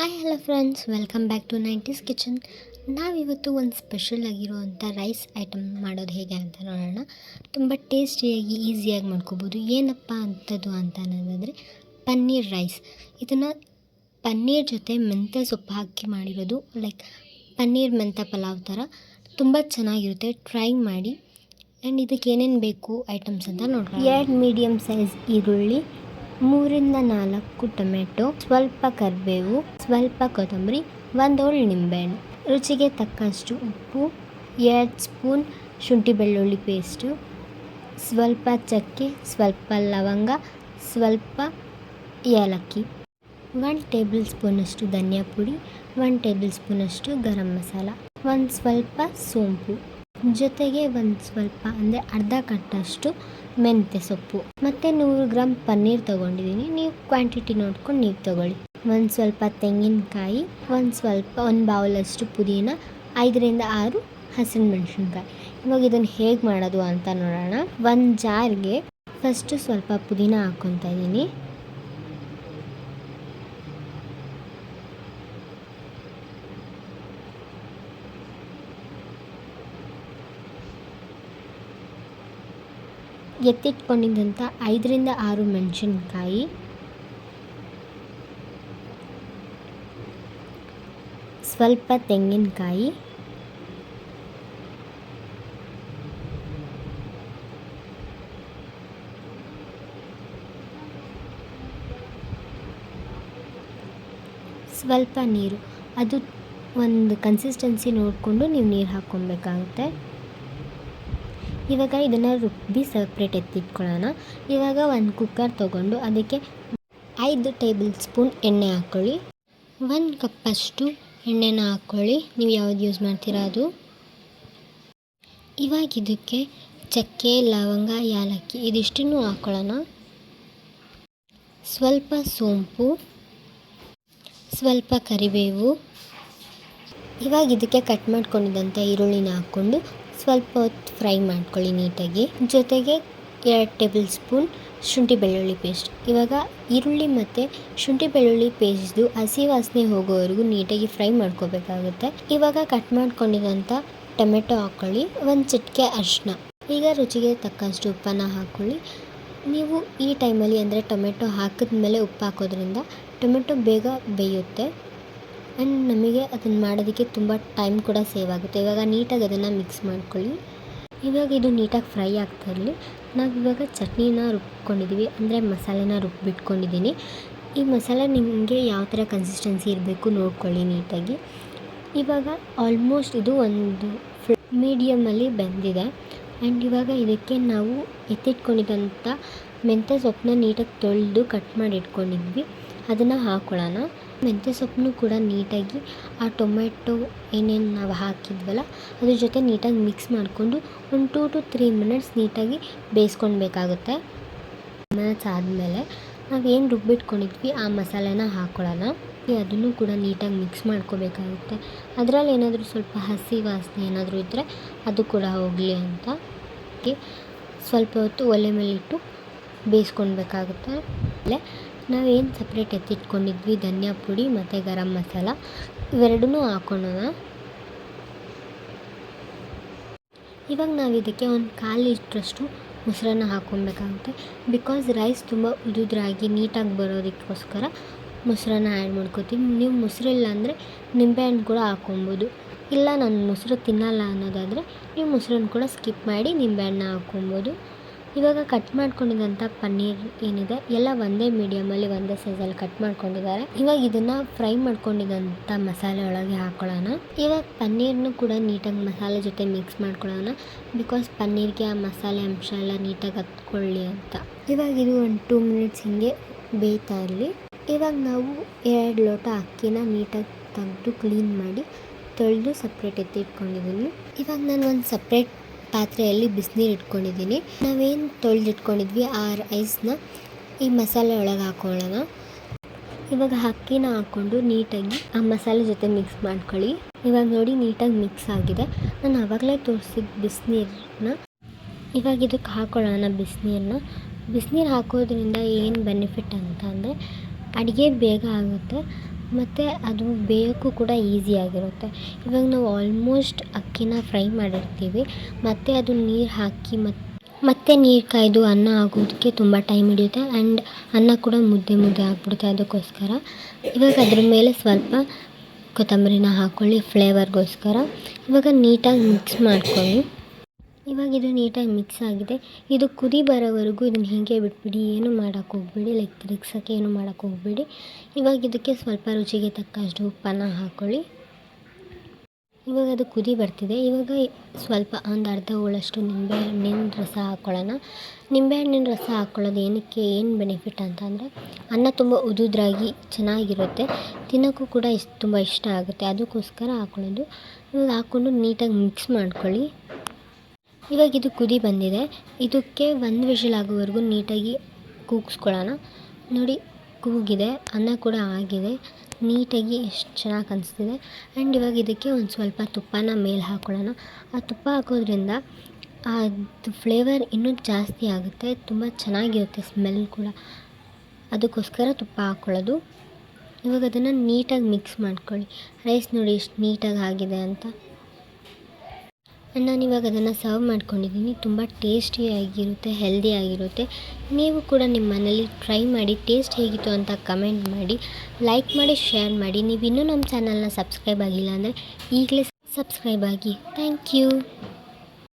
Hi hello friends welcome back to nineties kitchen ನಾವಿವತ್ತು ಒಂದು special ಆಗಿರುವಂಥ ರೈಸ್ ಐಟಮ್ ಮಾಡೋದು ಹೇಗೆ ಅಂತ ನೋಡೋಣ. ತುಂಬ ಟೇಸ್ಟಿಯಾಗಿ ಈಸಿಯಾಗಿ ಮಾಡ್ಕೋಬೋದು. ಏನಪ್ಪ ಅಂಥದ್ದು ಅಂತ ಅನ್ನೋದಾದರೆ ಪನ್ನೀರ್ ರೈಸ್ ಇದನ್ನು ಪನ್ನೀರ್ ಜೊತೆ ಮೆಂತ್ಯ ಸೊಪ್ಪು ಹಾಕಿ ಮಾಡಿರೋದು ಲೈಕ್ ಪನ್ನೀರ್ ಮೆಂತ್ಯ ಪಲಾವ್ ಥರ ತುಂಬ ಚೆನ್ನಾಗಿರುತ್ತೆ. ಟ್ರೈ ಮಾಡಿ. ಆ್ಯಂಡ್ ಇದಕ್ಕೆ ಏನೇನು ಬೇಕು ಐಟಮ್ಸ್ ಅಂತ ನೋಡೋಣ ಎರಡು ಮೀಡಿಯಮ್ ಸೈಜ್ ಈರುಳ್ಳಿ ಮೂರಿಂದ ನಾಲ್ಕು ಟೊಮೆಟೊ, ಸ್ವಲ್ಪ ಕರಿಬೇವು, ಸ್ವಲ್ಪ ಕೊತ್ತಂಬರಿ ಒಂದು ಹೋಳು ನಿಂಬೆಹಣ್ಣು. ರುಚಿಗೆ ತಕ್ಕಷ್ಟು ಉಪ್ಪು, ಎರಡು ಸ್ಪೂನ್ ಶುಂಠಿ ಬೆಳ್ಳುಳ್ಳಿ ಪೇಸ್ಟು, ಸ್ವಲ್ಪ ಚಕ್ಕೆ, ಸ್ವಲ್ಪ ಲವಂಗ, ಸ್ವಲ್ಪ ಏಲಕ್ಕಿ. ಒನ್ ಟೇಬಲ್ ಸ್ಪೂನಷ್ಟು ಧನಿಯಾ ಪುಡಿ ಒನ್ ಟೇಬಲ್ ಸ್ಪೂನಷ್ಟು ಗರಂ ಮಸಾಲ, ಒಂದು ಸ್ವಲ್ಪ ಸೋಂಪು. ಜೊತೆಗೆ ಒಂದು ಸ್ವಲ್ಪ ಅಂದರೆ ಅರ್ಧ ಕಟ್ಟಷ್ಟು ಮೆಂತ್ಯ ಸೊಪ್ಪು. ಮತ್ತು ನೂರು ಗ್ರಾಮ್ ಪನ್ನೀರ್ ತೊಗೊಂಡಿದ್ದೀನಿ ನೀವು ಕ್ವಾಂಟಿಟಿ ನೋಡ್ಕೊಂಡು ನೀವು ತೊಗೊಳ್ಳಿ. ಒಂದು ಸ್ವಲ್ಪ ತೆಂಗಿನಕಾಯಿ, ಒಂದು ಸ್ವಲ್ಪ ಒಂದು ಬೌಲಷ್ಟು ಪುದೀನ, ಐದರಿಂದ ಆರು ಹಸಿರು ಮೆಣಸಿನ್ಕಾಯಿ ಇವಾಗ ಇದನ್ನು ಹೇಗೆ ಮಾಡೋದು ಅಂತ ನೋಡೋಣ. ಒಂದು ಜಾರ್ಗೆ ಫಸ್ಟು ಸ್ವಲ್ಪ ಪುದೀನ ಹಾಕ್ಕೊತಾ ಇದ್ದೀನಿ ಎತ್ತಿಟ್ಕೊಂಡಿದ್ದಂಥ ಐದರಿಂದ ಆರು ಮೆಣಸಿನ್ಕಾಯಿ. ಸ್ವಲ್ಪ ತೆಂಗಿನಕಾಯಿ. ಸ್ವಲ್ಪ ನೀರು. ಅದು ಒಂದು ಕನ್ಸಿಸ್ಟೆನ್ಸಿ ನೋಡಿಕೊಂಡು ನೀವು ನೀರು ಹಾಕ್ಕೊಬೇಕಾಗುತ್ತೆ. ಇವಾಗ ಇದನ್ನು ರುಬ್ಬಿ ಸಪ್ರೇಟ್ ಎತ್ತಿಟ್ಕೊಳ್ಳೋಣ. ಇವಾಗ ಒಂದು ಕುಕ್ಕರ್ ತೊಗೊಂಡು ಅದಕ್ಕೆ ಐದು ಟೇಬಲ್ ಸ್ಪೂನ್ ಎಣ್ಣೆ ಹಾಕ್ಕೊಳ್ಳಿ ಒಂದು ಕಪ್ಪಷ್ಟು ಎಣ್ಣೆನ ಹಾಕ್ಕೊಳ್ಳಿ ನೀವು ಯಾವ್ದು ಯೂಸ್ ಮಾಡ್ತೀರಾ ಅದು. ಇವಾಗ ಇದಕ್ಕೆ ಚಕ್ಕೆ, ಲವಂಗ, ಯಾಲಕ್ಕಿ ಇದಿಷ್ಟನ್ನು ಹಾಕ್ಕೊಳ್ಳೋಣ ಸ್ವಲ್ಪ ಸೋಂಪು, ಸ್ವಲ್ಪ ಕರಿಬೇವು. ಇವಾಗ ಇದಕ್ಕೆ ಕಟ್ ಮಾಡ್ಕೊಂಡಿದ್ದಂಥ ಈರುಳ್ಳಿನ ಹಾಕ್ಕೊಂಡು ಸ್ವಲ್ಪ ಹೊತ್ತು ಫ್ರೈ ಮಾಡ್ಕೊಳ್ಳಿ ನೀಟಾಗಿ. ಜೊತೆಗೆ ಎರಡು ಟೇಬಲ್ ಸ್ಪೂನ್ ಶುಂಠಿ ಬೆಳ್ಳುಳ್ಳಿ ಪೇಸ್ಟ್. ಇವಾಗ ಈರುಳ್ಳಿ ಮತ್ತು ಶುಂಠಿ ಬೆಳ್ಳುಳ್ಳಿ ಪೇಸ್ಟ್ದು ಹಸಿ ವಾಸನೆ ಹೋಗೋವರೆಗೂ ನೀಟಾಗಿ ಫ್ರೈ ಮಾಡ್ಕೋಬೇಕಾಗುತ್ತೆ. ಇವಾಗ ಕಟ್ ಮಾಡ್ಕೊಂಡಿದ್ದಂಥ ಟೊಮೆಟೊ ಹಾಕ್ಕೊಳ್ಳಿ ಒಂದು ಚಿಟಿಕೆ ಅರಿಶಿನ ಈಗ ರುಚಿಗೆ ತಕ್ಕಷ್ಟು ಉಪ್ಪನ್ನು ಹಾಕ್ಕೊಳ್ಳಿ ನೀವು ಈ ಟೈಮಲ್ಲಿ ಅಂದರೆ ಟೊಮೆಟೊ ಹಾಕಿದ ಮೇಲೆ ಉಪ್ಪು ಹಾಕೋದ್ರಿಂದ ಟೊಮೆಟೊ ಬೇಗ ಬೇಯುತ್ತೆ. ಆ್ಯಂಡ್ ನಮಗೆ ಅದನ್ನು ಮಾಡೋದಕ್ಕೆ ತುಂಬ ಟೈಮ್ ಕೂಡ ಸೇವ್ ಆಗುತ್ತೆ. ಇವಾಗ ನೀಟಾಗಿ ಅದನ್ನು ಮಿಕ್ಸ್ ಮಾಡ್ಕೊಳ್ಳಿ. ಇವಾಗ ಇದು ನೀಟಾಗಿ ಫ್ರೈ ಆಗ್ತಾ ಇರಲಿ. ನಾವು ಇವಾಗ ಚಟ್ನಿನ ರುಬ್ಕೊಂಡಿದ್ದೀವಿ ಅಂದರೆ ಮಸಾಲೆನ ರುಬ್ಬಿಟ್ಕೊಂಡಿದ್ದೀನಿ ಈ ಮಸಾಲೆ ನಿಮಗೆ ಯಾವ ಥರ ಕನ್ಸಿಸ್ಟೆನ್ಸಿ ಇರಬೇಕು ನೋಡ್ಕೊಳ್ಳಿ ನೀಟಾಗಿ. ಇವಾಗ ಆಲ್ಮೋಸ್ಟ್ ಇದು ಒಂದು ಮೀಡಿಯಮಲ್ಲಿ ಬೆಂದಿದೆ. ಆ್ಯಂಡ್ ಇವಾಗ ಇದಕ್ಕೆ ನಾವು ಎತ್ತಿಟ್ಕೊಂಡಿದ್ದಂಥ ಮೆಂತ್ಯ ಸೊಪ್ಪನ್ನ ನೀಟಾಗಿ ತೊಳೆದು ಕಟ್ ಮಾಡಿ ಇಟ್ಕೊಂಡಿದ್ವಿ. ಅದನ್ನು ಹಾಕ್ಕೊಳ್ಳೋಣ ಮೆಂತ್ಯ ಸೊಪ್ಪನ್ನು ಕೂಡ ನೀಟಾಗಿ ಆ ಟೊಮೆಟೊ ಏನೇನು ನಾವು ಹಾಕಿದ್ವಲ್ಲ, ಅದ್ರ ಜೊತೆ ನೀಟಾಗಿ ಮಿಕ್ಸ್ ಮಾಡಿಕೊಂಡು ಒಂದು ಟೂ ಟು ತ್ರೀ ಮಿನಿಟ್ಸ್ ನೀಟಾಗಿ ಬೇಯಿಸ್ಕೊಳ್ಬೇಕಾಗುತ್ತೆ. ಮಿನಿಟ್ಸ್ ಆದಮೇಲೆ ನಾವೇನು ರುಬ್ಬಿಟ್ಕೊಂಡಿದ್ವಿ, ಆ ಮಸಾಲೆನ ಹಾಕ್ಕೊಳ್ಳೋಣ ಅದನ್ನು ಕೂಡ ನೀಟಾಗಿ ಮಿಕ್ಸ್ ಮಾಡ್ಕೋಬೇಕಾಗುತ್ತೆ ಅದರಲ್ಲಿ ಏನಾದರೂ ಸ್ವಲ್ಪ ಹಸಿ ವಾಸನೆ ಏನಾದರೂ ಇದ್ದರೆ ಅದು ಕೂಡ ಹೋಗಲಿ ಅಂತ. ಸ್ವಲ್ಪ ಹೊತ್ತು ಒಲೆ ಮೇಲಿಟ್ಟು ಬೇಯಿಸ್ಕೊಳ್ಬೇಕಾಗುತ್ತೆ. ಆಮೇಲೆ ನಾವೇನು ಸಪ್ರೇಟ್ ಎತ್ತಿಟ್ಕೊಂಡಿದ್ವಿ? ಧನಿಯಾ ಪುಡಿ ಮತ್ತು ಗರಂ ಮಸಾಲ. ಇವೆರಡನ್ನೂ ಹಾಕೊಳ್ಳೋಣ ಇವಾಗ ನಾವು ಇದಕ್ಕೆ ಒಂದು ಕಾಲು ಲೀಟ್ರಷ್ಟು ಮೊಸರನ್ನ ಹಾಕ್ಕೊಬೇಕಾಗುತ್ತೆ. ಬಿಕಾಸ್ ರೈಸ್ ತುಂಬ ಉದುದ್ರಾಗಿ ನೀಟಾಗಿ ಬರೋದಕ್ಕೋಸ್ಕರ ಮೊಸರನ್ನ ಆ್ಯಡ್ ಮಾಡ್ಕೋತೀವಿ. ನೀವು ಮೊಸರಿಲ್ಲ ಅಂದರೆ ನಿಂಬೆಹಣ್ಣು ಕೂಡ ಹಾಕ್ಕೊಬೋದು. ಇಲ್ಲ ನಾನು ಮೊಸರು ತಿನ್ನಲ್ಲ ಅನ್ನೋದಾದರೆ ನೀವು ಮೊಸರನ್ನು ಕೂಡ ಸ್ಕಿಪ್ ಮಾಡಿ ನಿಂಬೆಹಣ್ಣ ಹಾಕ್ಕೊಬೋದು. ಇವಾಗ ಕಟ್ ಮಾಡ್ಕೊಂಡಿದ್ದಂಥ ಪನ್ನೀರ್ ಏನಿದೆ, ಎಲ್ಲ ಒಂದೇ ಮೀಡಿಯಮಲ್ಲಿ ಒಂದೇ ಸೈಜಲ್ಲಿ ಕಟ್ ಮಾಡ್ಕೊಂಡಿದ್ದಾರೆ. ಇವಾಗ ಇದನ್ನು ಫ್ರೈ ಮಾಡ್ಕೊಂಡಿದ್ದಂಥ ಮಸಾಲೆ ಒಳಗೆ ಹಾಕೊಳ್ಳೋಣ. ಇವಾಗ ಪನ್ನೀರ್ನು ಕೂಡ ನೀಟಾಗಿ ಮಸಾಲೆ ಜೊತೆ ಮಿಕ್ಸ್ ಮಾಡ್ಕೊಳ್ಳೋಣ. ಬಿಕಾಸ್ ಪನ್ನೀರ್ಗೆ ಆ ಮಸಾಲೆ ಅಂಶ ಎಲ್ಲ ನೀಟಾಗಿ ಹತ್ಕೊಳ್ಳಿ ಅಂತ. ಇವಾಗ ಇದು ಒಂದು ಟೂ ಮಿನಿಟ್ಸ್ ಹಿಂಗೆ ಬೇಯ್ತಾ ಇರಲಿ. ಇವಾಗ ನಾವು ಎರಡು ಲೋಟ ಅಕ್ಕಿನ ನೀಟಾಗಿ ತೆಗೆದು ಕ್ಲೀನ್ ಮಾಡಿ ತೊಳೆದು ಸಪ್ರೇಟ್ ಎತ್ತಿಟ್ಕೊಂಡಿದ್ದೀನಿ ಇವಾಗ ನಾನು ಒಂದು ಸಪ್ರೇಟ್ ಪಾತ್ರೆಯಲ್ಲಿ ಬಿಸಿನೀರು ಇಟ್ಕೊಂಡಿದ್ದೀನಿ. ನಾವೇನು ತೊಳೆದಿಟ್ಕೊಂಡಿದ್ವಿ ಆ ರೈಸ್ನ ಈ ಮಸಾಲೆ ಒಳಗೆ ಹಾಕೊಳ್ಳೋಣ. ಇವಾಗ ಅಕ್ಕಿನ ಹಾಕ್ಕೊಂಡು ನೀಟಾಗಿ ಆ ಮಸಾಲೆ ಜೊತೆ ಮಿಕ್ಸ್ ಮಾಡ್ಕೊಳ್ಳಿ. ಇವಾಗ ನೋಡಿ ನೀಟಾಗಿ ಮಿಕ್ಸ್ ಆಗಿದೆ. ನಾನು ಆವಾಗಲೇ ತೋರಿಸಿದ ಬಿಸಿನೀರನ್ನ ಇವಾಗ ಇದಕ್ಕೆ ಹಾಕೊಳ್ಳೋಣ ಬಿಸಿನೀರನ್ನ ಬಿಸಿನೀರು ಹಾಕೋದ್ರಿಂದ ಏನು ಬೆನಿಫಿಟ್ ಅಂತ ಅಂದರೆ ಅಡುಗೆ ಬೇಗ ಆಗುತ್ತೆ. ಮತ್ತು ಅದು ಬೇಯೋಕ್ಕೂ ಕೂಡ ಈಸಿಯಾಗಿರುತ್ತೆ ಇವಾಗ ನಾವು ಆಲ್ಮೋಸ್ಟ್ ಅಕ್ಕಿನ ಫ್ರೈ ಮಾಡಿರ್ತೀವಿ. ಮತ್ತು ಅದು ನೀರು ಹಾಕಿ ಮತ್ತು ಮತ್ತೆ ನೀರು ಕಾಯ್ದು ಅನ್ನ ಆಗೋದಕ್ಕೆ ತುಂಬ ಟೈಮ್ ಹಿಡಿಯುತ್ತೆ. ಆ್ಯಂಡ್ ಅನ್ನ ಕೂಡ ಮುದ್ದೆ ಮುದ್ದೆ ಆಗಿಬಿಡುತ್ತೆ ಅದಕ್ಕೋಸ್ಕರ. ಇವಾಗ ಅದ್ರ ಮೇಲೆ ಸ್ವಲ್ಪ ಕೊತ್ತಂಬರಿನ ಹಾಕ್ಕೊಳ್ಳಿ ಫ್ಲೇವರ್ಗೋಸ್ಕರ ಇವಾಗ ನೀಟಾಗಿ ಮಿಕ್ಸ್ ಮಾಡ್ಕೊಳ್ಳಿ. ಇವಾಗ ಇದು ನೀಟಾಗಿ ಮಿಕ್ಸ್ ಆಗಿದೆ. ಇದು ಕುದಿ ಬರೋವರೆಗೂ ಇದನ್ನು ಹೀಗೆ ಬಿಟ್ಬಿಡಿ, ಏನು ಮಾಡೋಕ್ಕೆ ಹೋಗಬೇಡಿ ಲೈಕ್ ತಿರುಗ್ಸೋಕ್ಕೆ ಏನು ಮಾಡೋಕ್ಕೆ ಹೋಗಬೇಡಿ. ಇವಾಗ ಇದಕ್ಕೆ ಸ್ವಲ್ಪ ರುಚಿಗೆ ತಕ್ಕಷ್ಟು ಉಪ್ಪನ್ನು ಹಾಕ್ಕೊಳ್ಳಿ ಇವಾಗ ಅದು ಕುದಿ ಬರ್ತಿದೆ. ಇವಾಗ ಸ್ವಲ್ಪ ಒಂದು ಅರ್ಧ ಹೋಳಷ್ಟು ನಿಂಬೆ ಹಣ್ಣಿನ ರಸ ಹಾಕ್ಕೊಳ್ಳೋಣ ನಿಂಬೆ ಹಣ್ಣಿನ ರಸ ಹಾಕ್ಕೊಳ್ಳೋದು ಏನಕ್ಕೆ, ಏನು ಬೆನಿಫಿಟ್ ಅಂತಂದರೆ, ಅನ್ನ ತುಂಬ ಉದುದ್ರಾಗಿ ಚೆನ್ನಾಗಿರುತ್ತೆ. ತಿನ್ನೋಕ್ಕೂ ಕೂಡ ಇಷ್ಟು, ತುಂಬ ಇಷ್ಟ ಆಗುತ್ತೆ. ಅದಕ್ಕೋಸ್ಕರ ಹಾಕ್ಕೊಳ್ಳೋದು ಇವಾಗ ಹಾಕ್ಕೊಂಡು ನೀಟಾಗಿ ಮಿಕ್ಸ್ ಮಾಡ್ಕೊಳ್ಳಿ. ಇವಾಗ ಇದು ಕುದಿ ಬಂದಿದೆ. ಇದಕ್ಕೆ ಒಂದು ವಿಷಲ್ ಆಗೋವರೆಗೂ ನೀಟಾಗಿ ಕೂಗಿಸ್ಕೊಳ್ಳೋಣ. ನೋಡಿ, ಕೂಗಿದೆ. ಅನ್ನ ಕೂಡ ಆಗಿದೆ. ನೀಟಾಗಿ ಎಷ್ಟು ಚೆನ್ನಾಗಿ ಕಾಣಿಸ್ತಿದೆ. ಆ್ಯಂಡ್ ಇವಾಗ ಇದಕ್ಕೆ ಒಂದು ಸ್ವಲ್ಪ ತುಪ್ಪನ ಮೇಲೆ ಹಾಕ್ಕೊಳ್ಳೋಣ ಆ ತುಪ್ಪ ಹಾಕೋದ್ರಿಂದ ಅದು ಫ್ಲೇವರ್ ಇನ್ನೂ ಜಾಸ್ತಿ ಆಗುತ್ತೆ. ತುಂಬ ಚೆನ್ನಾಗಿರುತ್ತೆ ಸ್ಮೆಲ್ ಕೂಡ. ಅದಕ್ಕೋಸ್ಕರ ತುಪ್ಪ ಹಾಕ್ಕೊಳ್ಳೋದು ಇವಾಗ ಅದನ್ನು ನೀಟಾಗಿ ಮಿಕ್ಸ್ ಮಾಡ್ಕೊಳ್ಳಿ. ರೈಸ್ ನೋಡಿ ಎಷ್ಟು ನೀಟಾಗಿ ಆಗಿದೆ ಅಂತ. ನಾನು ಇವಾಗ ಅದನ್ನು ಸರ್ವ್ ಮಾಡ್ಕೊಂಡಿದ್ದೀನಿ. ತುಂಬ ಟೇಸ್ಟಿಯಾಗಿರುತ್ತೆ ಹೆಲ್ದಿಯಾಗಿರುತ್ತೆ ನೀವು ಕೂಡ ನಿಮ್ಮ ಮನೇಲಿ ಟ್ರೈ ಮಾಡಿ, ಟೇಸ್ಟ್ ಹೇಗಿತ್ತು ಅಂತ ಕಮೆಂಟ್ ಮಾಡಿ, ಲೈಕ್ ಮಾಡಿ, ಶೇರ್ ಮಾಡಿ. ನೀವು ಇನ್ನೂ ನಮ್ಮ ಚಾನಲ್ನ ಸಬ್ಸ್ಕ್ರೈಬ್ ಆಗಿಲ್ಲ ಅಂದರೆ ಈಗಲೇ ಸಬ್ಸ್ಕ್ರೈಬ್ ಆಗಿ. Thank you.